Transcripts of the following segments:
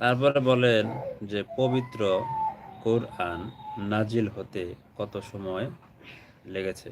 তারপরে বলেন যে পবিত্র কোরআন নাজিল হতে কত সময় লেগেছে?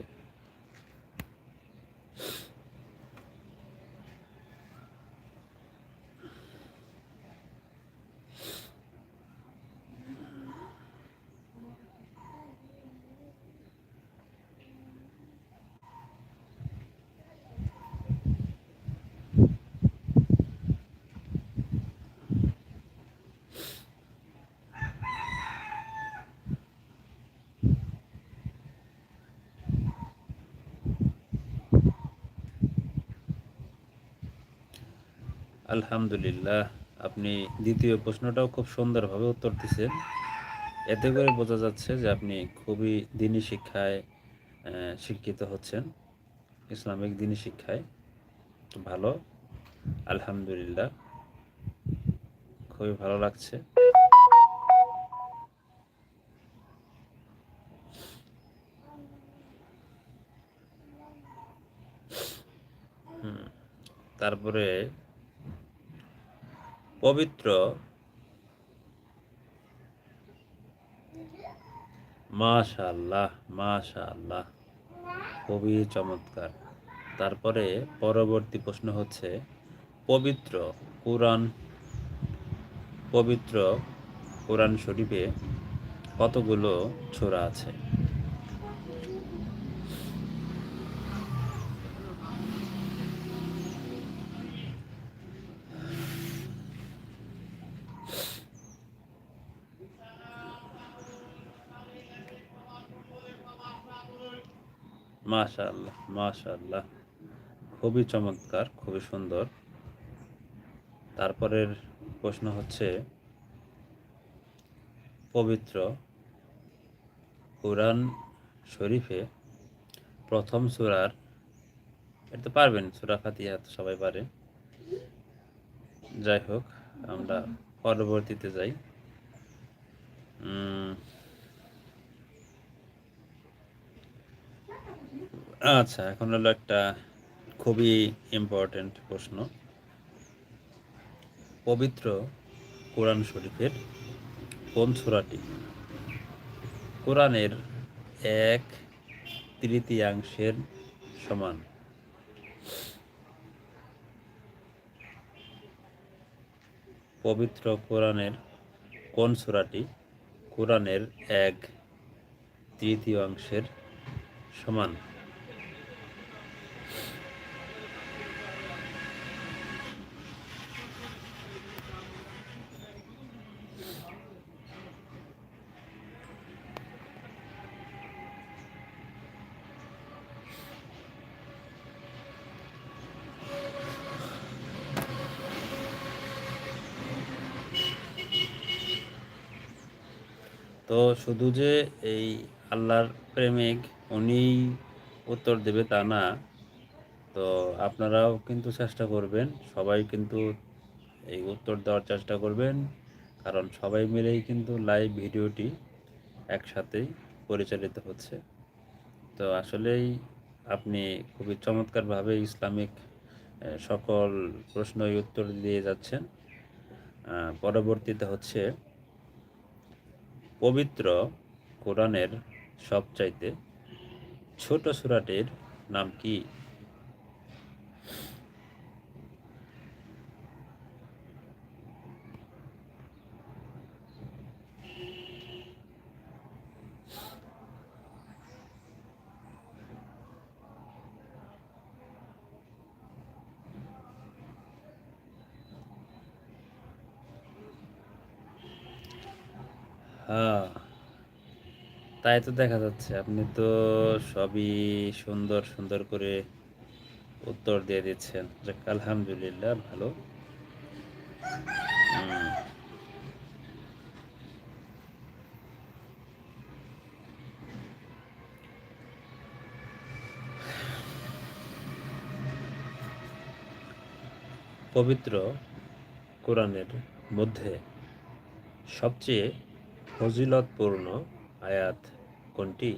আলহামদুলিল্লাহ, আপনি দ্বিতীয় প্রশ্নটাও খুব সুন্দরভাবে উত্তর দিচ্ছেন এতে করে বোঝা যাচ্ছে যে আপনি খুবই দিনী শিক্ষায় শিক্ষিত হচ্ছেন। ইসলামিক দিনী শিক্ষায় ভালো, আলহামদুলিল্লাহ। খুবই ভালো লাগছে। তারপরে পবিত্র মাশাল্লাহ মাশাল্লাহ খুবই চমৎকার। তারপরে পরবর্তী প্রশ্ন হচ্ছে, পবিত্র কোরআন পবিত্র কোরআন শরীফে কতগুলো ছোরা আছে? মাশাআল্লাহ মাশাআল্লাহ। খুবই চমৎকার, খুবই সুন্দর। তারপরের প্রশ্ন হচ্ছে, পবিত্র কোরআন শরীফে প্রথম সুরার, এটা তো পারবেন, সুরা ফাতিহা তো সবাই পারে। যাই হোক, আমরা পরবর্তীতে যাই। আচ্ছা এখন হলো একটা খুবই ইম্পর্টেন্ট প্রশ্ন। পবিত্র কোরআন শরীফের কোন সুরাটি? কোরআনের এক তৃতীয়াংশের সমান। পবিত্র কোরআনের কোন সুরাটি? কোরআনের এক তৃতীয়াংশের সমান। তো শুধু যে এই আল্লাহর প্রেমিক উনি উত্তর দেবে তা না, তো আপনারাও কিন্তু চেষ্টা করবেন, সবাই কিন্তু এই উত্তর দেওয়ার চেষ্টা করবেন, কারণ সবাই মিলেই কিন্তু লাইভ ভিডিওটি একসাথেই পরিচালিত হচ্ছে। তো আসলেই আপনি খুবই চমৎকারভাবে ইসলামিক সকল প্রশ্নই উত্তর দিয়ে যাচ্ছেন। পরবর্তীতে হচ্ছে পবিত্র কোরআনের সবচাইতে ছোট সুরাটির নাম কি? হ্যাঁ তাই তো দেখা যাচ্ছে। আপনি তো সবই সুন্দর সুন্দর করে উত্তর দিয়ে দিচ্ছেন। যাক, আলহামদুলিল্লাহ, ভালো। পবিত্র কোরআনের মধ্যে সবচেয়ে ফজিলতপূর্ণ আয়াত কোনটি?